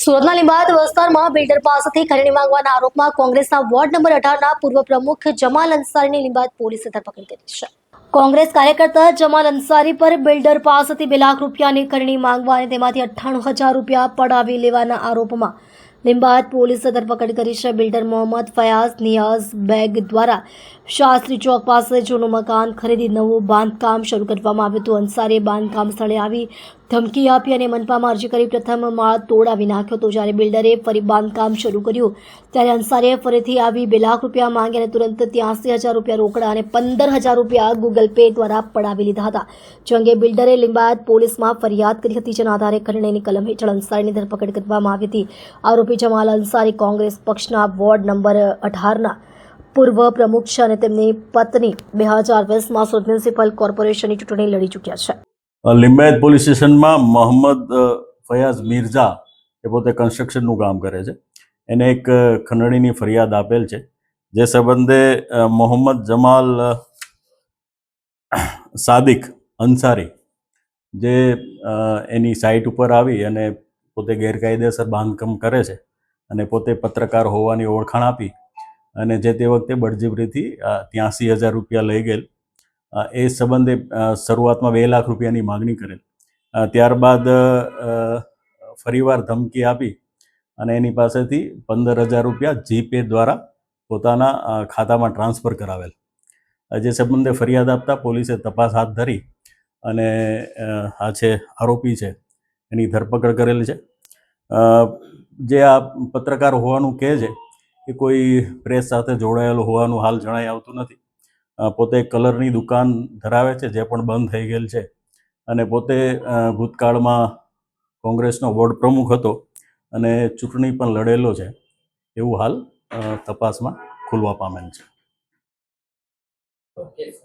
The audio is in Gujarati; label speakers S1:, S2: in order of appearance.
S1: સુરતના લીંબાયત વિસ્તારમાં બિલ્ડર પાસેથી ખરીદી માંગવાના આરોપમાં કોંગ્રેસના વોર્ડ નંબર અઢારના પૂર્વ પ્રમુખ જમાલ અંસારીની લીંબાયત પોલીસે ધરપકડ કરી છે. કોંગ્રેસ કાર્યકર્તા જમાલ અંસારી પર બિલ્ડર પાસેથી બે લાખ રૂપિયાની કરણી માંગવા અને તેમાંથી અઠ્ઠાણું હજાર રૂપિયા પડાવી લેવાના આરોપમાં. લીંબાયત પોલીસે ધરપકડ કરી છે બિલ્ડર મોહમ્મદ ફયાઝ નિયાઝ બેગ દ્વારા. શાસ્ત્રી ચોક પાસે જૂનું મકાન ખરીદી નવું બાંધકામ શરૂ કરવામાં આવ્યું હતું. અંસારીએ બાંધકામ સ્થળે આવી ધમકી આપી અને મનપામાં અરજી કરી પ્રથમ માળ તોડાવી નાખ્યો હતો. જ્યારે બિલ્ડરે ફરી બાંધકામ શરૂ કર્યું, ત્યારે અંસારીએ ફરીથી આવી બે લાખ રૂપિયા માંગ્યા અને તુરંત ત્યાંસી હજાર રૂપિયા રોકડા અને પંદર હજાર રૂપિયા ગૂગલ પે દ્વારા પડાવી લીધા હતા. જે અંગે બિલ્ડરે લિંબાયત પોલીસમાં ફરિયાદ કરી હતી, જેના આધારે ખરણેની કલમ હેઠળ અંસારીની ધરપકડ કરવામાં આવી હતી. આરોપી જમાલ અંસારી કોંગ્રેસ પક્ષના વોર્ડ નંબર અઢારના પૂર્વ પ્રમુખ છે અને તેમની પત્ની બે હજાર વીસમાં સુરત મ્યુનિસિપલ કોર્પોરેશનની ચૂંટણી લડી ચૂક્યા છે.
S2: લિંબાયત પોલીસ સ્ટેશનમાં મોહમ્મદ ફયાઝ મિર્ઝા એ પોતે કન્સ્ટ્રક્શનનું કામ કરે છે. એને એક ખંડણીની ફરિયાદ આપેલ છે. જે સંબંધે મોહમ્મદ જમાલ સાદિક અંસારી જે એની સાઇટ ઉપર આવી અને પોતે ગેરકાયદેસર બાંધકામ કરે છે અને પોતે પત્રકાર હોવાની ઓળખાણ આપી અને જે તે વખતે બળજબરીથી ત્યાંસી હજાર રૂપિયા લઈ ગયેલ. એ સંબંધે શરૂઆતમાં બે લાખ રૂપિયાની માગણી કરેલ. ત્યારબાદ ફરીવાર ધમકી આપી અને એની પાસેથી પંદર હજાર રૂપિયા જીપે દ્વારા પોતાના ખાતામાં ટ્રાન્સફર કરાવેલ. જે સંબંધે ફરિયાદ આપતા પોલીસે તપાસ હાથ ધરી અને આ છે આરોપી છે, એની ધરપકડ કરેલી છે. જે આ પત્રકાર હોવાનું કહે છે, એ કોઈ પ્રેસ સાથે જોડાયેલો હોવાનું હાલ જણાઈ આવતું નથી. પોતે કલરની દુકાન ધરાવે છે, જે પણ બંધ થઈ ગયેલ છે. અને પોતે ભૂતકાળમાં કોંગ્રેસનો વોર્ડ પ્રમુખ હતો અને ચૂંટણી પણ લડેલો છે. એવું હાલ તપાસમાં ખુલવા પામેલ છે. અને